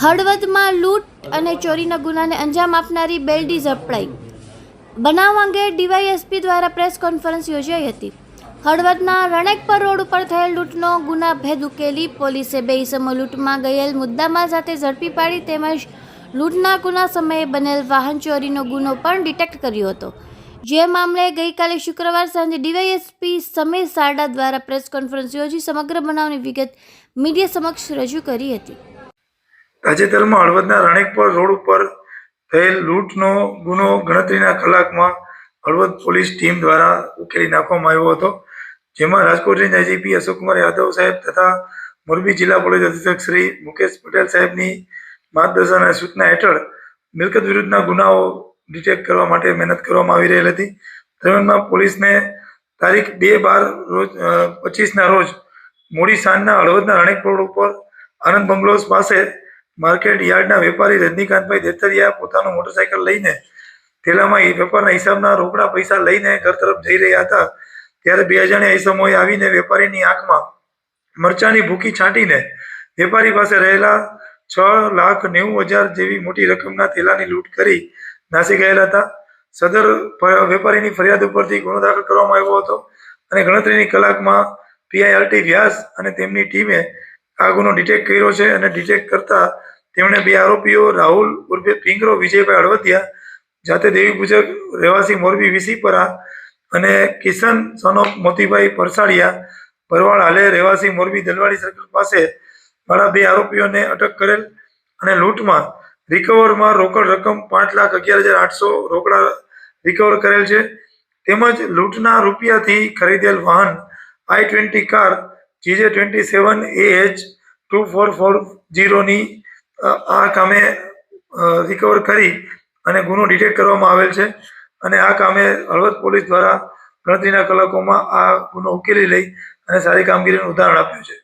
હળવદમાં લૂંટ અને ચોરીના ગુનાને અંજામ આપનારી બેલડી ઝપડાઈ બનાવ અંગે ડીવાયએસપી દ્વારા પ્રેસ કોન્ફરન્સ યોજાઈ હતી. હળવદના રણેકપર રોડ ઉપર થયેલ લૂંટનો ગુના ભેદ ઉકેલી પોલીસે બે ઇસમો લૂંટમાં ગયેલ મુદ્દામાલ સાથે ઝડપી પાડી તેમજ લૂંટના ગુના સમયે બનેલ વાહન ચોરીનો ગુનો પણ ડિટેક્ટ કર્યો હતો. જે મામલે ગઈકાલે શુક્રવાર સાંજે ડીવાયએસપી સમીર સારડા દ્વારા પ્રેસ કોન્ફરન્સ યોજી સમગ્ર બનાવની વિગત મીડિયા સમક્ષ રજૂ કરી હતી. તાજેતરમાં હળવદના રાણેકપર રોડ ઉપર થયેલ લૂંટનો ગુનો ગણતરીના કલાકમાં હળવદ પોલીસ ટીમ દ્વારા ઉકેલી નાખવામાં આવ્યો હતો, જેમાં રાજકોટ રેન્જ આઈજીપી અશોકકુમાર યાદવ સાહેબ તથા મોરબી જિલ્લા પોલીસ અધિક્ષક શ્રી મુકેશ પટેલ સાહેબની માર્ગદર્શન અને સૂચના હેઠળ મિલકત વિરુદ્ધના ગુનાઓ ડિટેક્ટ કરવા માટે મહેનત કરવામાં આવી રહેલ હતી. દરમિયાનમાં પોલીસને તારીખ બે બાર રોજ પચીસના રોજ મોડી સાંજના હળવદના રણેક રોડ ઉપર આનંદ બંગલોઝ પાસે માર્કેટ યાર્ડના વેપારી રજનીકાંતભાઈ દેતરિયા પોતાનું મોટરસાયકલ લઈને થેલામાં વેપારના હિસાબના રોકડા પૈસા લઈને ઘર તરફ જઈ રહ્યા હતા. ત્યારે બે અજાણ્યા ઈસમોએ આવીને વેપારીની આંખમાં મરચાની ભૂકી છાંટીને વેપારી પાસે રહેલા છ લાખ નેવું હજાર જેવી મોટી રકમના થેલાની લૂંટ કરી નાસી ગયેલા હતા. સદર વેપારીની ફરિયાદ ઉપરથી ગુનો દાખલ કરવામાં આવ્યો હતો અને ગણતરીની કલાકમાં પીઆઈઆરટી વ્યાસ અને તેમની ટીમે આ ગુનો ડિટેક્ટ કર્યો છે અને ડિટેક્ટ કરતા તેમણે બે આરોપીઓ, રાહુલ ઉર્ફે પિંગરો વિજયભાઈ અડવતિયા જાતે દેવી પૂજક રહેવાસી મોરબી વિસીપરા અને કિશન સન ઓફ મોતીભાઈ પરસાડિયા, ભરવાડ હાલે રહેવાસી મોરબી દલવાડી સર્કલ પાસે વાળા બે આરોપીઓને અટક કરેલ અને લૂંટમાં રિકવરમાં રોકડ રકમ પાંચ લાખ અગિયાર હજાર આઠસો રોકડા રિકવર કરેલ છે. તેમજ લૂંટના રૂપિયાથી ખરીદેલ વાહન i twenty car GJ twenty seven A H two four four જીરોની આ કામે રિકવર કરી અને ગુનો ડિટેક્ટ કરવામાં આવેલ છે અને આ કામે હળવદ પોલીસ દ્વારા ગણતરીના કલાકોમાં આ ગુનો ઉકેલી લઈ અને સારી કામગીરીનું ઉદાહરણ આપ્યું છે.